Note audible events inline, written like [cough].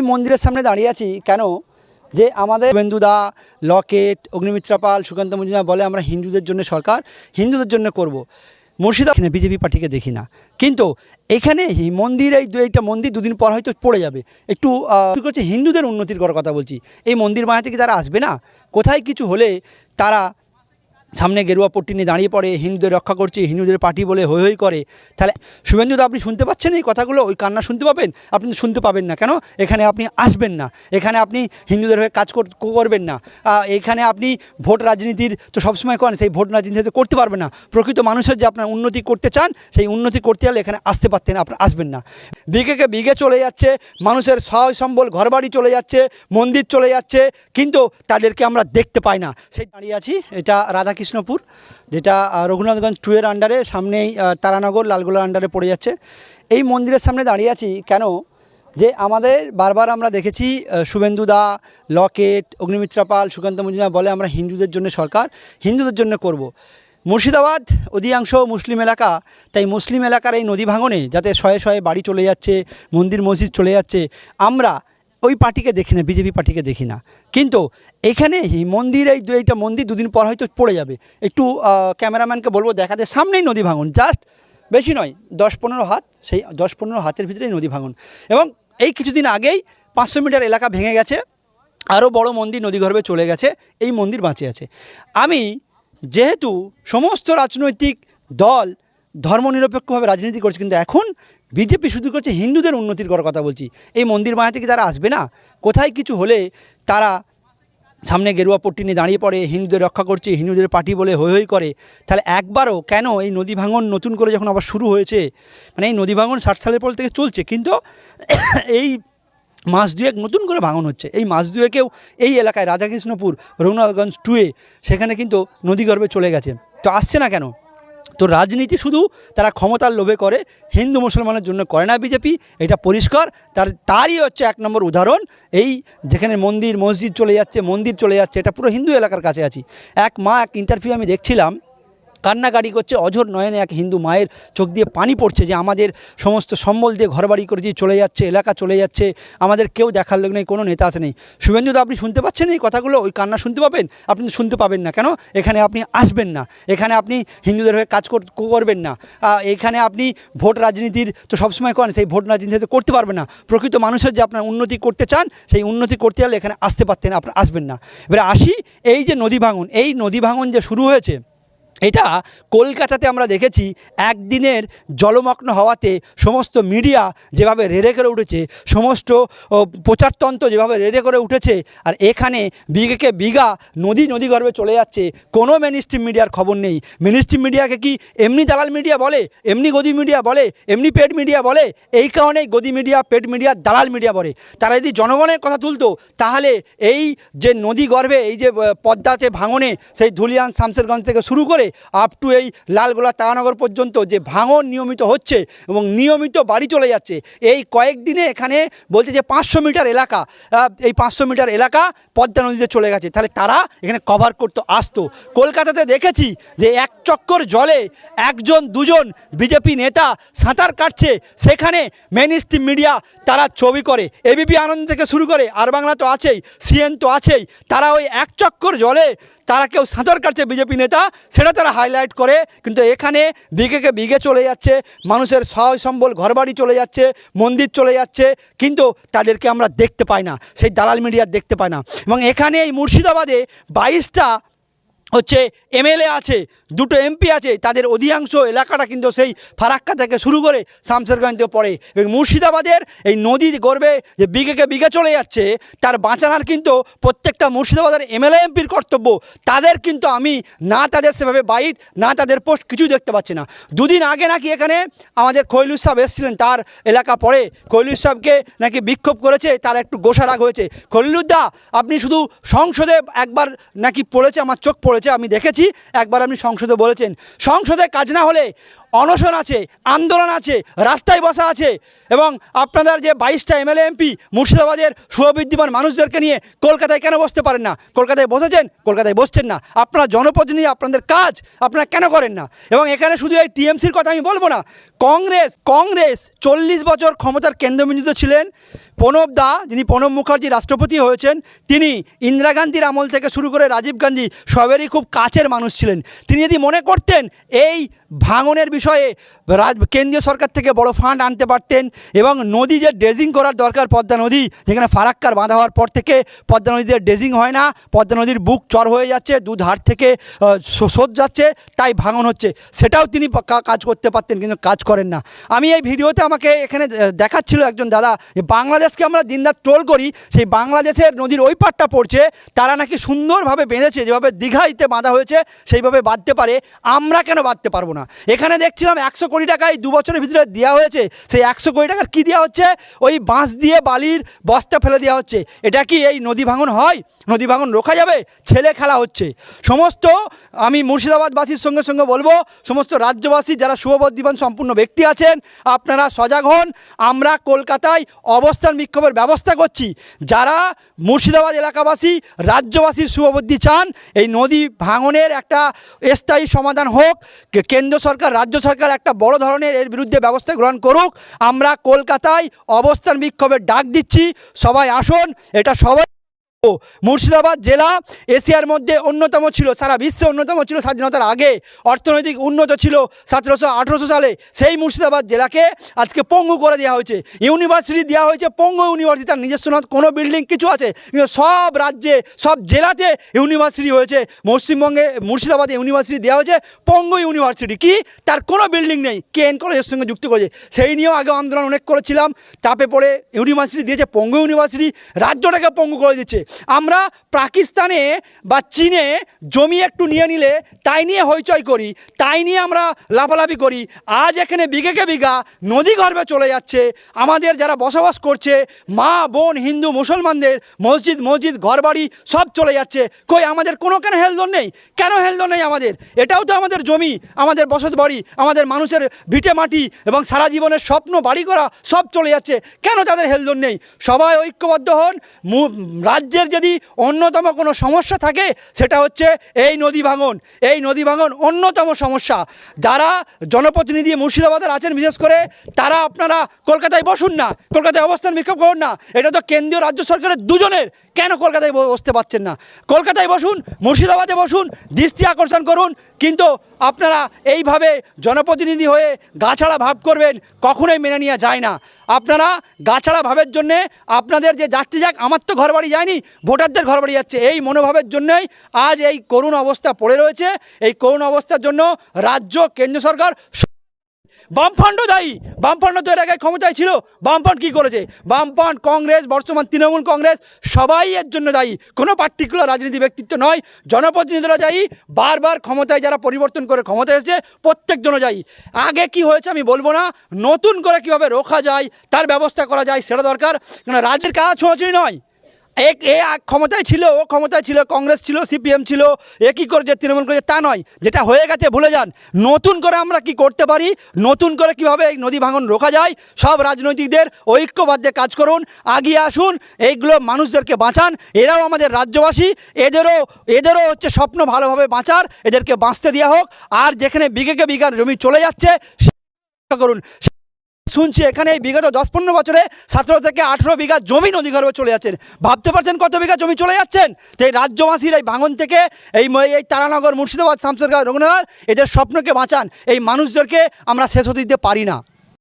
এই মন্দিরের সামনে দাঁড়িয়ে আছি কেন? যে আমাদের বেন্দুদা লকেট, অগ্নিমিত্রা পাল, সুকান্ত মজুমদার বলে আমরা হিন্দুদের জন্য সরকার, হিন্দুদের জন্য করব। মুর্শিদা বিজেপি পার্টিকে দেখি না। কিন্তু এখানে মন্দির, এই একটা মন্দির দুদিন পর হয়তো পড়ে যাবে। একটু করছে? হিন্দুদের উন্নতির করার কথা বলছি। এই মন্দির বানাতে কি তারা আসবে না? কোথায় কিছু হলে তারা সামনে গেরুয়া পট্টি নিয়ে দাঁড়িয়ে পড়ে, হিন্দুদের রক্ষা করছে, হিন্দুদের পার্টি বলে হই হই করে। তাহলে শুভেন্দুদা আপনি শুনতে পাচ্ছেন এই কথাগুলো? ওই কান্না শুনতে পাবেন? আপনি তো শুনতে পাবেন না কেন? এখানে আপনি আসবেন না। এখানে আপনি হিন্দুদের হয়ে কাজ কর- করবেন না। এখানে আপনি ভোট রাজনীতির তো সবসময় করেন, সেই ভোট রাজনীতি তো করতে পারবেন না। প্রকৃত মানুষের যে আপনার উন্নতি করতে চান, সেই উন্নতি করতে হলে এখানে আসতে পারতেন আপনার আসবেন না। বিঘেকে বিঘে চলে যাচ্ছে, মানুষের সহায় সম্বল, ঘরবাড়ি চলে যাচ্ছে, মন্দির চলে যাচ্ছে, কিন্তু তাদেরকে আমরা দেখতে পাই না। সেই দাঁড়িয়ে আছি, এটা রাধাকৃষ্ণপুর যেটা রঘুনাথগঞ্জ টু এর আন্ডারে সামনেই তারানগর লালগোলার আন্ডারে পড়ে যাচ্ছে এই মন্দিরের সামনে দাঁড়িয়ে আছি কেন যে আমাদের বারবার আমরা দেখেছি আহ, শুভেন্দুদা লকেট অগ্নিমিত্রা পাল সুকান্ত মজুমদার বলে আমরা হিন্দুদের জন্য সরকার হিন্দুদের জন্য করব। মুর্শিদাবাদ অধিকাংশ মুসলিম এলাকা তাই মুসলিম এলাকার এই নদী ভাঙনে যাতে শয়ে শয়ে বাড়ি চলে যাচ্ছে মন্দির মসজিদ চলে যাচ্ছে আমরা ওই পার্টিকে দেখি না, বিজেপি পার্টিকে দেখি না। কিন্তু এখানে মন্দির, এই এইটা মন্দির দুদিন পর হয়তো পড়ে যাবে। একটু ক্যামেরাম্যানকে বলব দেখাতে সামনেই নদী ভাঙন, জাস্ট বেশি নয়, দশ পনেরো হাত, সেই দশ পনেরো হাতের ভিতরেই নদী ভাঙন। এবং এই কিছুদিন আগেই পাঁচশো মিটার এলাকা ভেঙে গেছে, আরও বড় মন্দির নদীগর্ভে চলে গেছে, এই মন্দির বাঁচে আছে। আমি যেহেতু সমস্ত রাজনৈতিক দল ধর্মনিরপেক্ষভাবে রাজনীতি করছে, কিন্তু এখন বিজেপি শুধু করছে হিন্দুদের উন্নতির করার কথা বলছি। এই মন্দির মায়া থেকে তারা আসবে না? কোথায় কিছু হলে তারা সামনে গেরুয়া পট্টি নিয়ে দাঁড়িয়ে পড়ে, হিন্দুদের রক্ষা করছে, হিন্দুদের পার্টি বলে হই হই করে। তাহলে একবারও কেন এই নদী ভাঙন নতুন করে যখন আবার শুরু হয়েছে মানে এই নদী ভাঙন ষাট সালের পর থেকে চলছে, কিন্তু [coughs] এই মাস দুয়েক নতুন করে ভাঙন হচ্ছে। এই মাস দুয়েকেও এই এলাকায় রাধাকৃষ্ণপুর রঘুনাথগঞ্জ টুয়ে সেখানে কিন্তু নদীগর্ভে চলে গেছে। তো আসছে না কেন? তো রাজনীতি শুধু তারা ক্ষমতার লোভে করে, হিন্দু মুসলমানের জন্য করে না বিজেপি, এটা পরিষ্কার। তার, তারই হচ্ছে এক নম্বর উদাহরণ, এই যেখানে মন্দির, মসজিদ চলে যাচ্ছে, মন্দির চলে যাচ্ছে, এটা পুরো হিন্দু এলাকার কাছে আছি। এক মা, এক ইন্টারভিউ আমি দেখছিলাম কান্নাকাটি করছে। অঝোর নয়নে এক হিন্দু মায়ের চোখ দিয়ে পানি পড়ছে যে আমাদের সমস্ত সম্বল দিয়ে ঘরবাড়ি করে দিয়ে চলে যাচ্ছে, এলাকা চলে যাচ্ছে, আমাদের কেউ দেখার লোক নেই, কোনো নেতা আছে নেই। শুভেন্দু আপনি শুনতে পাচ্ছেন এই কথাগুলো? ওই কান্না শুনতে পাবেন? আপনি শুনতে পাবেন না কেন? এখানে আপনি আসবেন না। এখানে আপনি হিন্দুদের হয়ে কাজ কর- করবেন না। এখানে আপনি ভোট রাজনীতির তো সবসময় করেন, সেই ভোট রাজনীতি তো করতে পারবেন না। প্রকৃত মানুষের যে আপনার উন্নতি করতে চান, সেই উন্নতি করতে গেলে এখানে আসতে পারতেন আপনার আসবেন না। এবারে আসি, এই যে নদী ভাঙন, এই নদী ভাঙন যে শুরু হয়েছে এটা কলকাতাতে আমরা দেখেছি একদিনের জলমগ্ন হওয়াতে সমস্ত মিডিয়া যেভাবে রেড়ে করে উঠেছে, সমস্ত প্রচারতন্ত্র যেভাবে রেড়ে করে উঠেছে, আর এখানে বিঘেকে বিঘা নদী নদী গর্ভে চলে যাচ্ছে, কোনো মেন স্ট্রিম মিডিয়ার খবর নেই। মেন স্ট্রিম মিডিয়াকে কি এমনি দালাল মিডিয়া বলে, এমনি গদি মিডিয়া বলে, এমনি পেড মিডিয়া বলে? এই কারণেই গদি মিডিয়া পেড মিডিয়া দালাল মিডিয়া বলে। তারা যদি জনগণের কথা তুলতো, তাহলে এই যে নদী গর্ভে, এই যে পদ্মাতে ভাঙনে সেই ধুলিয়ান শামসেরগঞ্জ থেকে শুরু করে আপ টু এই লালগোলা তারানগর পর্যন্ত যে ভাঙন নিয়মিত হচ্ছে এবং নিয়মিত বাড়ি চলে যাচ্ছে। এই কয়েকদিনে এখানে বলতে যে পাঁচশো মিটার এলাকা এই পাঁচশো মিটার এলাকা পদ্মা নদীতে চলে গেছে। তাহলে তারা এখানে কভার করতে আসতো। কলকাতাতে দেখেছি যে এক চক্কর জলে একজন, দুজন বিজেপি নেতা সাঁতার কাটছে। সেখানে মেন স্ট্রিম মিডিয়া তারা ছবি করে। এবিপি আনন্দ থেকে শুরু করে, আর বাংলা তো আছেই সিএন তো আছেই। তারা ওই এক চক্কর জলে তারা কেউ সাঁতার কাটছে বিজেপি নেতা, সেটা তারা হাইলাইট করে। কিন্তু এখানে বিঘেকে বিঘে চলে যাচ্ছে, মানুষের সহায় সম্বল, ঘরবাড়ি চলে যাচ্ছে, মন্দির চলে যাচ্ছে, কিন্তু তাদেরকে আমরা দেখতে পাই না, সেই দালাল মিডিয়া দেখতে পাই না। এবং এখানে এই মুর্শিদাবাদে বাইশটা হচ্ছে এমএলএ আছে, দুটো এমপি আছে, তাদের অধিকাংশ এলাকাটা কিন্তু সেই ফারাক্কা থেকে শুরু করে শামসেরগঞ্জে পড়ে। এবং মুর্শিদাবাদের এই নদী গর্বে যে বিঘেকে বিঘে চলে যাচ্ছে, তার বাঁচানোর কিন্তু প্রত্যেকটা মুর্শিদাবাদের এমএলএ এমপির কর্তব্য। তাদের কিন্তু আমি না তাদের সেভাবে বাইট, না তাদের পোস্ট কিছুই দেখতে পাচ্ছি না। দুদিন আগে নাকি এখানে আমাদের খৈলুস সাহেব এসেছিলেন, তার এলাকা পড়ে। খৈলুস সাহেবকে নাকি বিক্ষোভ করেছে, তার একটু গোসারাগ হয়েছে। খলিলুদ্দা আপনি শুধু সংসদে একবার নাকি পড়েছে, আমার চোখ পড়েছে। আমি দেখেছি। একবার আপনি সংসদে বলেছেন সংসদে কাজ না হলে অনশন আছে, আন্দোলন আছে, রাস্তায় বসা আছে এবং আপনাদের যে বাইশটা এমএলএ, এমপি, মুর্শিদাবাদের সুবিদ্যমান মানুষদেরকে নিয়ে কলকাতায় কেন বসতে পারেন না? কলকাতায় বসেছেন? কলকাতায় বসছেন না। আপনারা জনপ্রতিনিধি, আপনাদের কাজ আপনারা কেন করেন না? এবং এখানে শুধু এই টিএমসির কথা আমি বলব না, কংগ্রেস কংগ্রেস চল্লিশ বছর ক্ষমতার কেন্দ্রবিন্দু ছিলেন। প্রণব দা, যিনি প্রণব মুখার্জি রাষ্ট্রপতি হয়েছেন, তিনি ইন্দিরা গান্ধীর আমল থেকে শুরু করে রাজীব গান্ধী সবেরই খুব কাছের মানুষ ছিলেন। তিনি যদি মনে করতেন, এই ভাঙনের বিষয়ে কেন্দ্রীয় সরকার থেকে বড় ফান্ড আনতে পারতেন এবং নদী যে ড্রেজিং করার দরকার পদ্মা নদী, যেখানে ফারাক্কার বাঁধা হওয়ার পর থেকে পদ্মা নদীতে ড্রেজিং হয় না, পদ্মা নদীর বুক চর হয়ে যাচ্ছে দু ধার থেকে স্রোত যাচ্ছে, তাই ভাঙন হচ্ছে। সেটাও তিনি কাজ করতে পারতেন কিন্তু কাজ করেন না। আমি এই ভিডিওতে আমাকে এখানে দেখাচ্ছিল একজন দাদা, যে বাংলাদেশকে আমরা দিনরাত ট্রোল করি, সেই বাংলাদেশের নদীর ওই পাটটা পড়ছে, তারা নাকি সুন্দরভাবে বেঁধেছে, যেভাবে দীঘাইতে বাঁধা হয়েছে, সেইভাবে বাঁধতে পারে, আমরা কেন বাঁধতে পারব না? এখানে দেখছিলাম একশো কোটি টাকায় দু বছরের ভিতরে দেওয়া হয়েছে, সেই একশো কোটি টাকার কী দেওয়া হচ্ছে? ওই বাঁশ দিয়ে বালির বস্তা ফেলে দেওয়া হচ্ছে। এটা কি এই নদী ভাঙন হয়? নদী ভাঙন রোখা যাবে? ছেলে খেলা হচ্ছে। সমস্ত আমি মুর্শিদাবাদবাসীর সঙ্গে সঙ্গে বলব, সমস্ত রাজ্যবাসী যারা শুভবদ্ধিবান সম্পূর্ণ ব্যক্তি আছেন, আপনারা সজাগ হন। আমরা কলকাতায় অবস্থান বিক্ষোভের ব্যবস্থা করছি। যারা মুর্শিদাবাদ এলাকাবাসী, রাজ্যবাসীর শুভবুদ্ধি চান, এই নদী ভাঙনের একটা স্থায়ী সমাধান হোক কেন্দ্র সরকার, রাজ্য সরকার একটা ধরনের এর বিরুদ্ধে ব্যবস্থা গ্রহণ করুক। আমরা কলকাতায় অবস্থান বিক্ষোভের ডাক দিচ্ছি। সবাই আসুন। এটা সবাই ও মুর্শিদাবাদ জেলা এশিয়ার মধ্যে অন্যতম ছিল, সারা বিশ্বে অন্যতম ছিল স্বাধীনতার আগে। অর্থনৈতিক উন্নত ছিল সতেরোশো আঠেরোশো সালে। সেই মুর্শিদাবাদ জেলাকে আজকে পঙ্গু করে দেওয়া হয়েছে। ইউনিভার্সিটি দেওয়া হয়েছে পঙ্গু ইউনিভার্সিটি। তার নিজস্ব কোনো বিল্ডিং কিছু আছে? কিন্তু সব রাজ্যে, সব জেলাতে ইউনিভার্সিটি হয়েছে। পশ্চিমবঙ্গে, মুর্শিদাবাদে ইউনিভার্সিটি দেওয়া হয়েছে পঙ্গু ইউনিভার্সিটি। কি? তার কোনো বিল্ডিং নেই। কে এন কলেজের সঙ্গে যুক্ত করেছে। সেই নিয়েও আগে আন্দোলন অনেক করেছিলাম। চাপে পড়ে ইউনিভার্সিটি দিয়েছে পঙ্গু ইউনিভার্সিটি। রাজ্যটাকে পঙ্গু করে দিচ্ছে। আমরা পাকিস্তানে বা চীনে জমি একটু নিয়ে নিলে, তাই নিয়ে হইচই করি, তাই নিয়ে আমরা লাফালাফি করি। আজ এখানে বিঘেকে বিঘা নদী গর্ভে চলে যাচ্ছে। আমাদের যারা বসবাস করছে, মা, বোন, হিন্দু, মুসলমানদের, মসজিদ মসজিদ, ঘরবাড়ি, সব চলে যাচ্ছে। কই, আমাদের কোনো কেন হেলদোল নেই? কেন হেলদোল নেই আমাদের? এটাও তো আমাদের জমি, আমাদের বসত বাড়ি, আমাদের মানুষের ভিটে মাটি এবং সারা জীবনের স্বপ্ন, বাড়ি করা সব চলে যাচ্ছে। কেন তাদের হেলদোল নেই? সবাই ঐক্যবদ্ধ হন, মু- রাজ্যের যদি অন্যতম কোনো সমস্যা থাকে, সেটা হচ্ছে এই নদী ভাঙন। এই নদী ভাঙন অন্যতম সমস্যা। যারা জনপ্রতিনিধি মুর্শিদাবাদের আছেন, বিশেষ করে তারা আপনারা কলকাতায় বসুন না, কলকাতায় অবস্থান বিক্ষোভ করুন না। এটা তো কেন্দ্রীয় রাজ্য সরকারের দুজনের। কেন কলকাতায় বসতে পারছেন না? কলকাতায় বসুন, মুর্শিদাবাদে বসুন, দৃষ্টি আকর্ষণ করুন, কিন্তু আপনারা এইভাবে জনপ্রতিনিধি হয়ে গাছাড়া ভাব করবেন, কখনোই মেনে নেওয়া যায় না। আপনারা গাছাড়া ভাবের জন্যে আপনাদের যে যাচ্ছে যাক, আমার তো ঘরবাড়ি যায়নি, ভোটারদের ঘরবাড়ি যাচ্ছে। এই মনোভাবের জন্যই আজ এই করুণ অবস্থা পড়ে রয়েছে। এই করুণ অবস্থার জন্য রাজ্য, কেন্দ্র সরকার বামফ্রন্টও দায়ী। বামফ্রন্ট তো এর আগে ক্ষমতায় ছিল। বামফ্রন্ট কী করেছে? বামফ্রন্ট, কংগ্রেস, বর্তমান তৃণমূল কংগ্রেস, সবাই এর জন্য দায়ী। কোনো পার্টিকুলার রাজনীতি ব্যক্তিত্ব নয়। জনপ্রতিনিধিরা দায়ী। বারবার ক্ষমতায় যারা পরিবর্তন করে ক্ষমতায় এসেছে প্রত্যেকজন দায়ী। আগে কি হয়েছে আমি বলব না। নতুন করে কীভাবে রোখা যায়, তার ব্যবস্থা করা যায়, সেটা দরকার। কেন রাজ্যের কাজ ছোঁয়াছুঁই নয়। এক এ ক্ষমতায় ছিল, ও ক্ষমতায় ছিল, কংগ্রেস ছিল, সিপিএম ছিল, এ কী করেছে, তৃণমূল করছে, তা নয়, যেটা হয়ে গেছে, ভুলে যান। নতুন করে আমরা কি করতে পারি? নতুন করে কীভাবে এই নদী ভাঙন রোখা যায়? সব রাজনৈতিকদের ঐক্যবাদ্যে কাজ করুন, আগিয়ে আসুন, এইগুলো মানুষদেরকে বাঁচান, এরাও আমাদের রাজ্যবাসী, এদেরও এদেরও হচ্ছে স্বপ্ন ভালোভাবে বাঁচার, এদেরকে বাঁচতে দেওয়া হোক, আর যেখানে বিঘেকে বিঘার জমি চলে যাচ্ছে করুন। শুনছি এখানে এই বিগত দশ পনেরো বছরে সতেরো থেকে আঠেরো বিঘা জমি নদী গর্ভে চলে যাচ্ছেন। ভাবতে পারছেন কত বিঘা জমি চলে যাচ্ছেন? তো এই রাজ্যবাসীর এই ভাঙন থেকে এই এই তারানগর, মুর্শিদাবাদ শামসেরগঞ্জ রঘুনগর এদের স্বপ্নকে বাঁচান। এই মানুষদেরকে আমরা শেষ হতে দিতে পারি না।